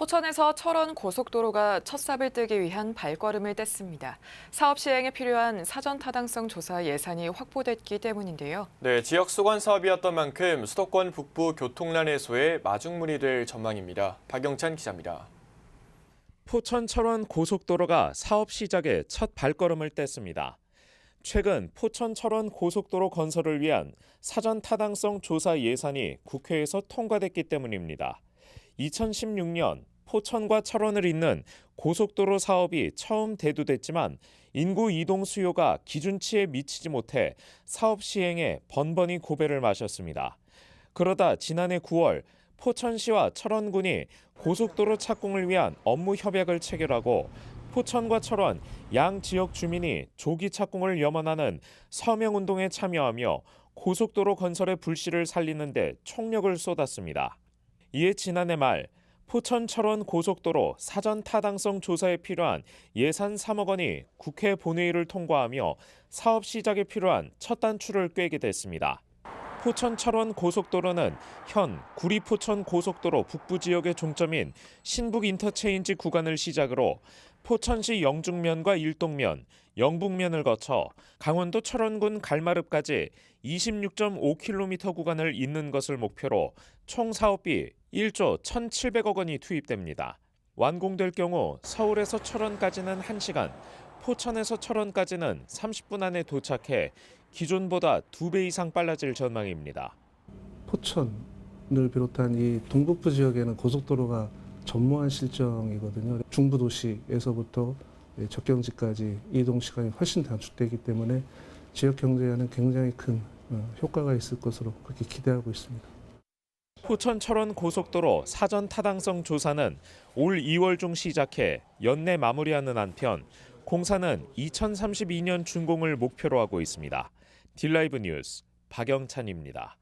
포천에서 철원 고속도로가 첫 삽을 뜨기 위한 발걸음을 뗐습니다. 사업 시행에 필요한 사전 타당성 조사 예산이 확보됐기 때문인데요. 네, 지역 수건 사업이었던 만큼 수도권 북부 교통난 해소에 마중물이 될 전망입니다. 박영찬 기자입니다. 포천 철원 고속도로가 사업 시작에 첫 발걸음을 뗐습니다. 최근 포천 철원 고속도로 건설을 위한 사전 타당성 조사 예산이 국회에서 통과됐기 때문입니다. 2016년 포천과 철원을 잇는 고속도로 사업이 처음 대두됐지만 인구 이동 수요가 기준치에 미치지 못해 사업 시행에 번번이 고배를 마셨습니다. 그러다 지난해 9월 포천시와 철원군이 고속도로 착공을 위한 업무 협약을 체결하고 포천과 철원 양 지역 주민이 조기 착공을 염원하는 서명 운동에 참여하며 고속도로 건설의 불씨를 살리는 데 총력을 쏟았습니다. 이에 지난해 말 포천 철원 고속도로 사전 타당성 조사에 필요한 예산 3억 원이 국회 본회의를 통과하며 사업 시작에 필요한 첫 단추를 꿰게 됐습니다. 포천 철원 고속도로는 현 구리 포천 고속도로 북부 지역의 종점인 신북 인터체인지 구간을 시작으로 포천시 영중면과 일동면, 영북면을 거쳐 강원도 철원군 갈마읍까지 26.5km 구간을 잇는 것을 목표로 총 사업비 1조 1,700억 원이 투입됩니다. 완공될 경우 서울에서 철원까지는 1시간, 포천에서 철원까지는 30분 안에 도착해 기존보다 2배 이상 빨라질 전망입니다. 포천을 비롯한 이 동북부 지역에는 고속도로가 전무한 실정이거든요. 중부 도시에서부터 접경지까지 이동 시간이 훨씬 단축되기 때문에 지역 경제에는 굉장히 큰 어, 효과가 있을 것으로 그렇게 기대하고 있습니다. 포천 철원 고속도로 사전 타당성 조사는 올 2월 중 시작해 연내 마무리하는 한편 공사는 2032년 준공을 목표로 하고 있습니다. 딜라이브 뉴스 박영찬입니다.